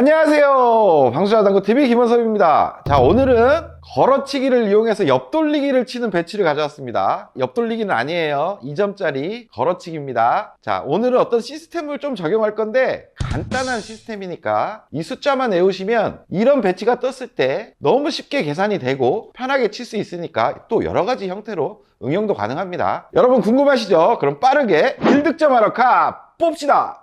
안녕하세요. 방수자당구 TV 김원섭입니다. 자, 오늘은 걸어치기를 이용해서 옆돌리기를 치는 배치를 가져왔습니다. 옆돌리기는 아니에요. 2점짜리 걸어치기입니다. 자, 오늘은 어떤 시스템을 좀 적용할 건데 간단한 시스템이니까 이 숫자만 외우시면 이런 배치가 떴을 때 너무 쉽게 계산이 되고 편하게 칠 수 있으니까 또 여러 가지 형태로 응용도 가능합니다. 여러분 궁금하시죠? 그럼 빠르게 1득점하러 가 봅시다.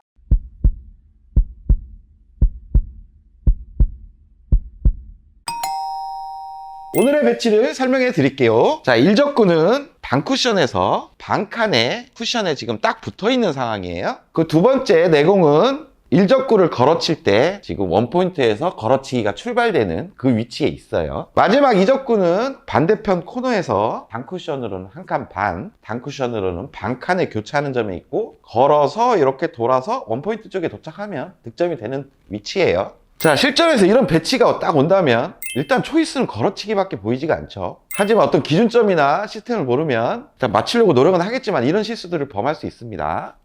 오늘의 배치를 설명해 드릴게요. 자, 일적구는 방쿠션에서 방칸에 쿠션에 지금 딱 붙어 있는 상황이에요. 그 두 번째 내공은 일적구를 걸어칠 때 지금 원포인트에서 걸어치기가 출발되는 그 위치에 있어요. 마지막 이적구는 반대편 코너에서 단쿠션으로는 한 칸 반, 단쿠션으로는 반 칸에 교차하는 점에 있고 걸어서 이렇게 돌아서 원포인트 쪽에 도착하면 득점이 되는 위치예요. 자, 실전에서 이런 배치가 딱 온다면 일단 초이스는 걸어치기밖에 보이지가 않죠. 하지만 어떤 기준점이나 시스템을 모르면 일단 맞추려고 노력은 하겠지만 이런 실수들을 범할 수 있습니다.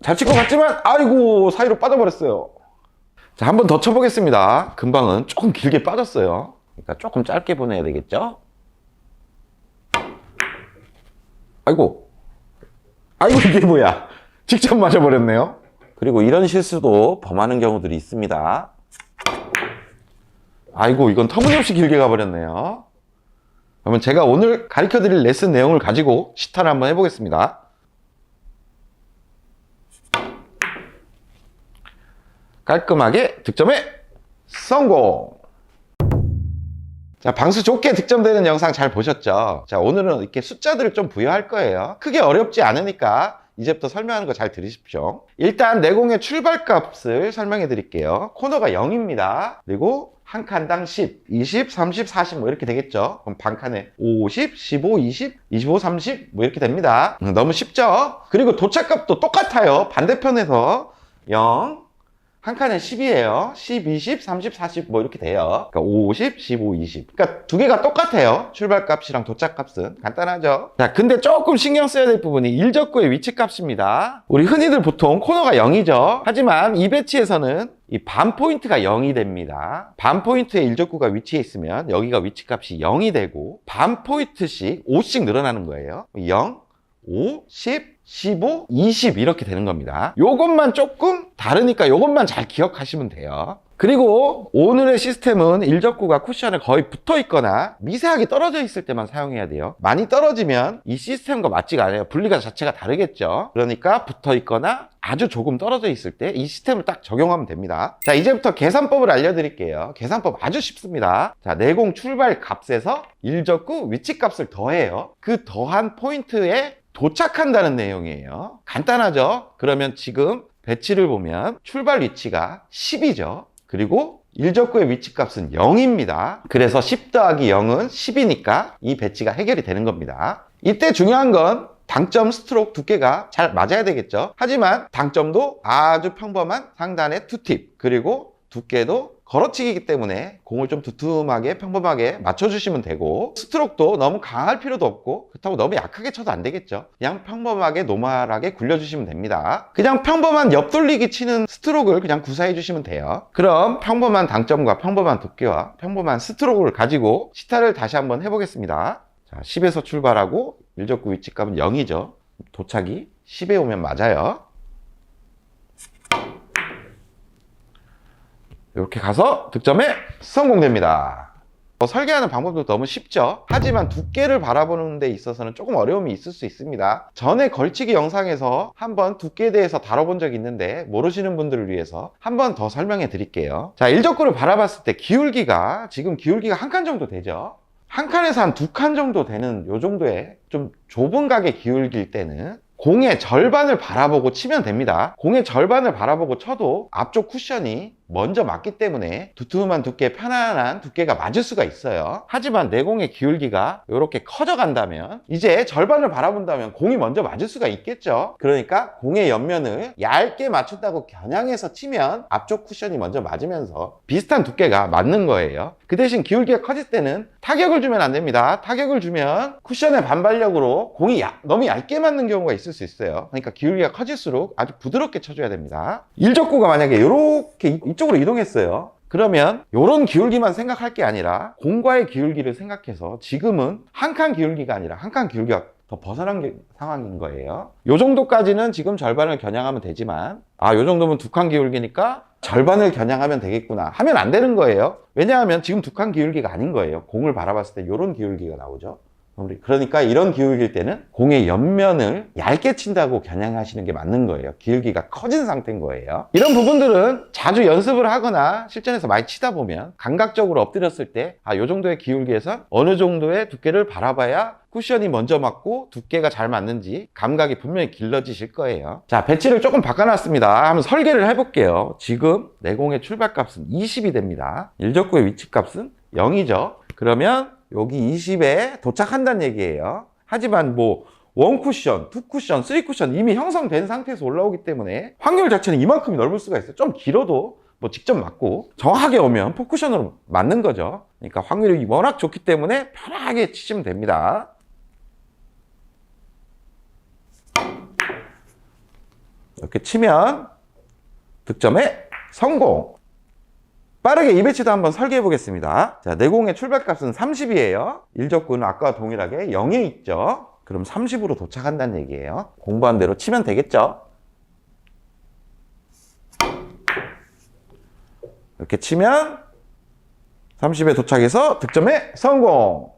잘 칠 것 같지만 아이고 사이로 빠져버렸어요. 자, 한 번 더 쳐보겠습니다. 금방은 조금 길게 빠졌어요. 그러니까 조금 짧게 보내야 되겠죠? 아이고. 아이고 이게 뭐야. 직접 맞아버렸네요. 그리고 이런 실수도 범하는 경우들이 있습니다. 아이고 이건 터무니없이 길게 가버렸네요. 그러면 제가 오늘 가르쳐 드릴 레슨 내용을 가지고 시타를 한번 해보겠습니다. 깔끔하게 득점에 성공! 자, 방수 좋게 득점되는 영상 잘 보셨죠? 자, 오늘은 이렇게 숫자들을 좀 부여할 거예요. 크게 어렵지 않으니까 이제부터 설명하는 거 잘 들으십시오. 일단 내공의 출발값을 설명해 드릴게요. 코너가 0입니다. 그리고 한 칸당 10, 20, 30, 40 뭐 이렇게 되겠죠. 그럼 반 칸에 50, 15, 20, 25, 30 뭐 이렇게 됩니다. 음, 너무 쉽죠? 그리고 도착값도 똑같아요. 반대편에서 0, 한 칸에 10이에요. 10, 20, 30, 40 뭐 이렇게 돼요. 그러니까 50, 15, 20. 그러니까 두 개가 똑같아요. 출발값이랑 도착값은 간단하죠. 자, 근데 조금 신경 써야 될 부분이 일적구의 위치값입니다. 우리 흔히들 보통 코너가 0이죠. 하지만 이 배치에서는 이 반 포인트가 0이 됩니다. 반 포인트에 일적구가 위치해 있으면 여기가 위치값이 0이 되고 반 포인트씩 5씩 늘어나는 거예요. 0, 5, 10, 15, 20 이렇게 되는 겁니다. 요것만 조금 다르니까 요것만 잘 기억하시면 돼요. 그리고 오늘의 시스템은 일적구가 쿠션에 거의 붙어 있거나 미세하게 떨어져 있을 때만 사용해야 돼요. 많이 떨어지면 이 시스템과 맞지가 않아요. 분리가 자체가 다르겠죠. 그러니까 붙어 있거나 아주 조금 떨어져 있을 때 이 시스템을 딱 적용하면 됩니다. 자, 이제부터 계산법을 알려드릴게요. 계산법 아주 쉽습니다. 자, 내공 출발 값에서 일적구 위치 값을 더해요. 그 더한 포인트에 도착한다는 내용 이에요. 간단하죠? 그러면 지금 배치를 보면 출발 위치가 10이죠. 그리고 일적구의 위치값은 0입니다. 그래서 10 더하기 0은 10이니까 이 배치가 해결이 되는 겁니다. 이때 중요한 건 당점 스트로크 두께가 잘 맞아야 되겠죠. 하지만 당점도 아주 평범한 상단의 투팁 그리고 두께도 걸어치기이기 때문에 공을 좀 두툼하게 평범하게 맞춰주시면 되고 스트로크도 너무 강할 필요도 없고 그렇다고 너무 약하게 쳐도 안 되겠죠. 그냥 평범하게 노멀하게 굴려주시면 됩니다. 그냥 평범한 옆돌리기 치는 스트로크를 그냥 구사해 주시면 돼요. 그럼 평범한 당점과 평범한 두께와 평범한 스트로크를 가지고 시타를 다시 한번 해보겠습니다. 자 10에서 출발하고 일적구 위치값은 0이죠. 도착이 10에 오면 맞아요 이렇게 가서 득점에 성공됩니다. 어, 설계하는 방법도 너무 쉽죠. 하지만 두께를 바라보는 데 있어서는 조금 어려움이 있을 수 있습니다. 전에 걸치기 영상에서 한번 두께에 대해서 다뤄본 적이 있는데 모르시는 분들을 위해서 한번 더 설명해 드릴게요. 자, 일적구를 바라봤을 때 기울기가 지금 기울기가 한 칸 정도 되죠. 한 칸에서 한 두 칸 정도 되는 요 정도의 좀 좁은 각의 기울기일 때는 공의 절반을 바라보고 치면 됩니다. 공의 절반을 바라보고 쳐도 앞쪽 쿠션이 먼저 맞기 때문에 두툼한 두께, 편안한 두께가 맞을 수가 있어요. 하지만 내공의 기울기가 이렇게 커져 간다면 이제 절반을 바라본다면 공이 먼저 맞을 수가 있겠죠. 그러니까 공의 옆면을 얇게 맞춘다고 겨냥해서 치면 앞쪽 쿠션이 먼저 맞으면서 비슷한 두께가 맞는 거예요. 그 대신 기울기가 커질 때는 타격을 주면 안 됩니다. 타격을 주면 쿠션의 반발력으로 공이 야- 너무 얇게 맞는 경우가 있을 수 있어요. 그러니까 기울기가 커질수록 아주 부드럽게 쳐줘야 됩니다. 일적구가 만약에 이렇게 이쪽으로 이동했어요. 그러면 이런 기울기만 생각할 게 아니라 공과의 기울기를 생각해서 지금은 한 칸 기울기가 아니라 한 칸 기울기가 더 벗어난 게- 상황인 거예요. 이 정도까지는 지금 절반을 겨냥하면 되지만 아, 이 정도면 두 칸 기울기니까 절반을 겨냥하면 되겠구나 하면 안 되는 거예요. 왜냐하면 지금 두 칸 기울기가 아닌 거예요. 공을 바라봤을 때 이런 기울기가 나오죠. 그러니까 이런 기울기일 때는 공의 옆면을 얇게 친다고 겨냥하시는 게 맞는 거예요. 기울기가 커진 상태인 거예요. 이런 부분들은 자주 연습을 하거나 실전에서 많이 치다 보면 감각적으로 엎드렸을 때, 아, 요 정도의 기울기에선 어느 정도의 두께를 바라봐야 쿠션이 먼저 맞고 두께가 잘 맞는지 감각이 분명히 길러지실 거예요. 자, 배치를 조금 바꿔놨습니다. 한번 설계를 해볼게요. 지금 내공의 출발값은 20이 됩니다. 일적구의 위치값은 0이죠. 그러면 여기 20에 도착한다는 얘기예요. 하지만 뭐, 원 쿠션, 투 쿠션, 쓰리 쿠션 이미 형성된 상태에서 올라오기 때문에 확률 자체는 이만큼이 넓을 수가 있어요. 좀 길어도 뭐 직접 맞고 정확하게 오면 포쿠션으로 맞는 거죠. 그러니까 확률이 워낙 좋기 때문에 편하게 치시면 됩니다. 이렇게 치면 득점에 성공. 빠르게 이 배치도 한번 설계해 보겠습니다. 자, 내공의 출발값은 30이에요. 일적구는 아까와 동일하게 0에 있죠. 그럼 30으로 도착한다는 얘기예요. 공부한 대로 치면 되겠죠. 이렇게 치면 30에 도착해서 득점에 성공.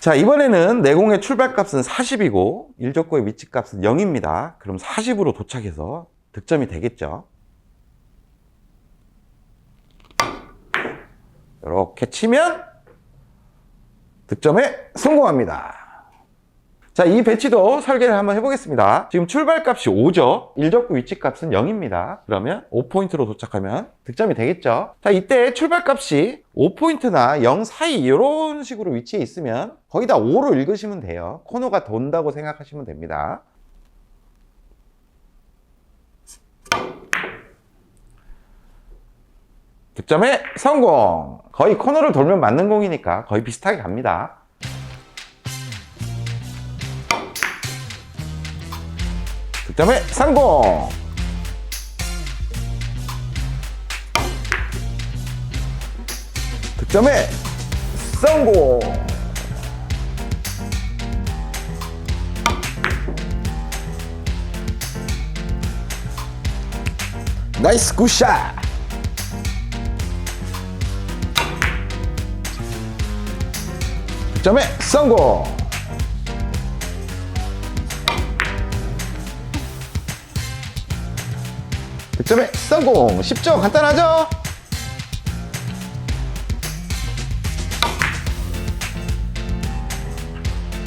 자, 이번에는 내공의 출발값은 40이고 일적구의 위치값은 0입니다. 그럼 40으로 도착해서 득점이 되겠죠. 이렇게 치면 득점에 성공합니다. 자, 이 배치도 설계를 한번 해보겠습니다. 지금 출발값이 5죠. 일적구 위치값은 0입니다. 그러면 5포인트로 도착하면 득점이 되겠죠. 자, 이때 출발값이 5포인트나 0 사이 이런 식으로 위치해 있으면 거의 다 5로 읽으시면 돼요. 코너가 돈다고 생각하시면 됩니다. 득점에 성공! 거의 코너를 돌면 맞는 공이니까 거의 비슷하게 갑니다. 득점에 성공! 득점에 성공! 나이스 굿샷! 득점에 성공! 득점에 성공! 쉽죠? 간단하죠?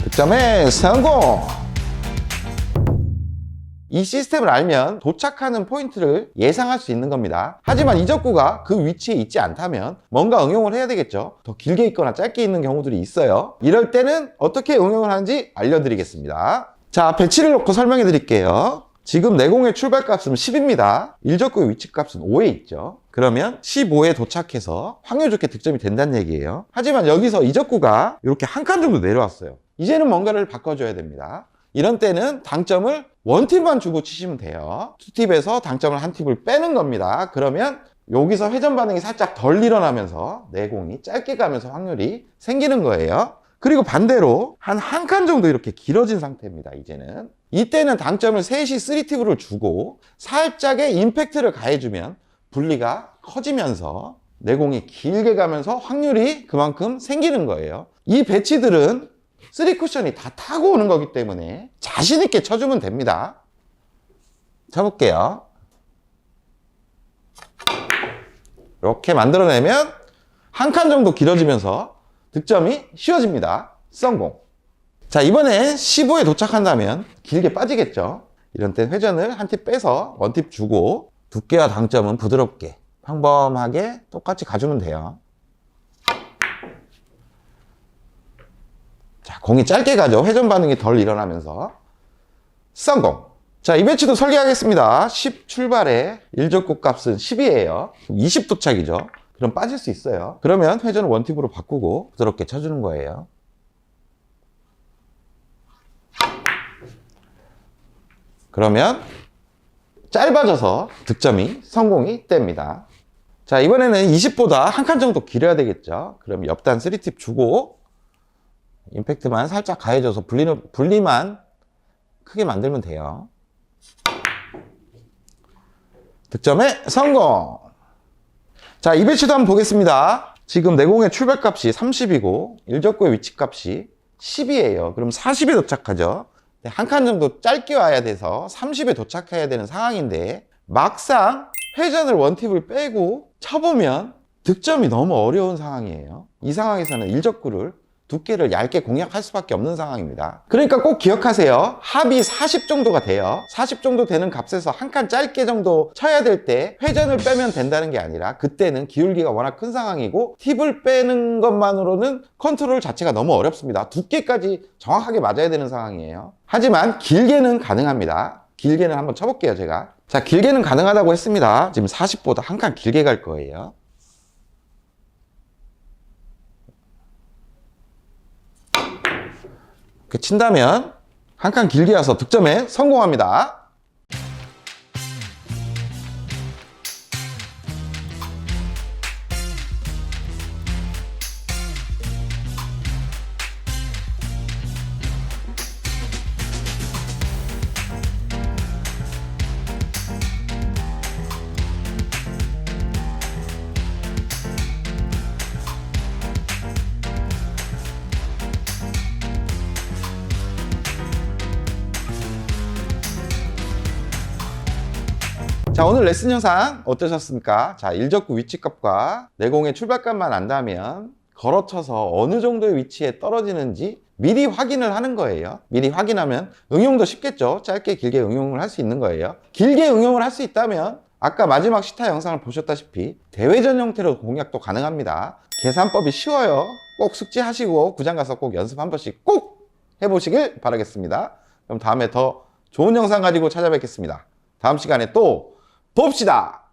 득점에 성공! 이 시스템을 알면 도착하는 포인트를 예상할 수 있는 겁니다. 하지만 이적구가 그 위치에 있지 않다면 뭔가 응용을 해야 되겠죠. 더 길게 있거나 짧게 있는 경우들이 있어요. 이럴 때는 어떻게 응용을 하는지 알려드리겠습니다. 자, 배치를 놓고 설명해 드릴게요. 지금 내공의 출발값은 10입니다. 일적구의 위치값은 5에 있죠. 그러면 15에 도착해서 확률 좋게 득점이 된다는 얘기예요. 하지만 여기서 이적구가 이렇게 한 칸 정도 내려왔어요. 이제는 뭔가를 바꿔줘야 됩니다. 이런 때는 당점을 원팁만 주고 치시면 돼요. 투팁에서 당점을 한 팁을 빼는 겁니다. 그러면 여기서 회전 반응이 살짝 덜 일어나면서 내공이 짧게 가면서 확률이 생기는 거예요. 그리고 반대로 한 한 칸 정도 이렇게 길어진 상태입니다. 이제는 이때는 당점을 셋이 3팁으로 주고 살짝의 임팩트를 가해주면 분리가 커지면서 내공이 길게 가면서 확률이 그만큼 생기는 거예요. 이 배치들은 3쿠션이 다 타고 오는 거기 때문에 자신 있게 쳐주면 됩니다. 쳐볼게요. 이렇게 만들어내면 한 칸 정도 길어지면서 득점이 쉬워집니다. 성공. 자, 이번에 15에 도착한다면 길게 빠지겠죠. 이런 때 회전을 한 팁 빼서 원팁 주고 두께와 당점은 부드럽게 평범하게 똑같이 가주면 돼요. 자, 공이 짧게 가죠. 회전 반응이 덜 일어나면서. 성공. 자, 이 배치도 설계하겠습니다. 10 출발에 일적구 값은 10이에요. 20 도착이죠. 그럼 빠질 수 있어요. 그러면 회전을 원팁으로 바꾸고 부드럽게 쳐주는 거예요. 그러면 짧아져서 득점이 성공이 됩니다. 자, 이번에는 20보다 한 칸 정도 길어야 되겠죠. 그럼 옆단 3팁 주고 임팩트만 살짝 가해줘서 분리는, 분리만 크게 만들면 돼요. 득점에 성공! 자, 이 배치도 한번 보겠습니다. 지금 내공의 출발값이 30이고, 일적구의 위치값이 10이에요. 그럼 40에 도착하죠. 한 칸 정도 짧게 와야 돼서 30에 도착해야 되는 상황인데, 막상 회전을 원팁을 빼고 쳐보면 득점이 너무 어려운 상황이에요. 이 상황에서는 일적구를 두께를 얇게 공략할 수밖에 없는 상황입니다. 그러니까 꼭 기억하세요. 합이 40 정도가 돼요. 40 정도 되는 값에서 한 칸 짧게 정도 쳐야 될 때 회전을 빼면 된다는 게 아니라 그때는 기울기가 워낙 큰 상황이고 팁을 빼는 것만으로는 컨트롤 자체가 너무 어렵습니다. 두께까지 정확하게 맞아야 되는 상황이에요. 하지만 길게는 가능합니다. 길게는 한번 쳐볼게요, 제가. 자, 길게는 가능하다고 했습니다. 지금 40보다 한 칸 길게 갈 거예요. 이렇게 친다면 한 칸 길게 와서 득점에 성공합니다. 자, 오늘 레슨 영상 어떠셨습니까? 자, 일적구 위치값과 내공의 출발값만 안다면 걸어쳐서 어느 정도의 위치에 떨어지는지 미리 확인을 하는 거예요. 미리 확인하면 응용도 쉽겠죠. 짧게 길게 응용을 할 수 있는 거예요. 길게 응용을 할 수 있다면 아까 마지막 시타 영상을 보셨다시피 대회전 형태로 공략도 가능합니다. 계산법이 쉬워요. 꼭 숙지하시고 구장 가서 꼭 연습 한 번씩 꼭 해보시길 바라겠습니다. 그럼 다음에 더 좋은 영상 가지고 찾아뵙겠습니다. 다음 시간에 또 봅시다.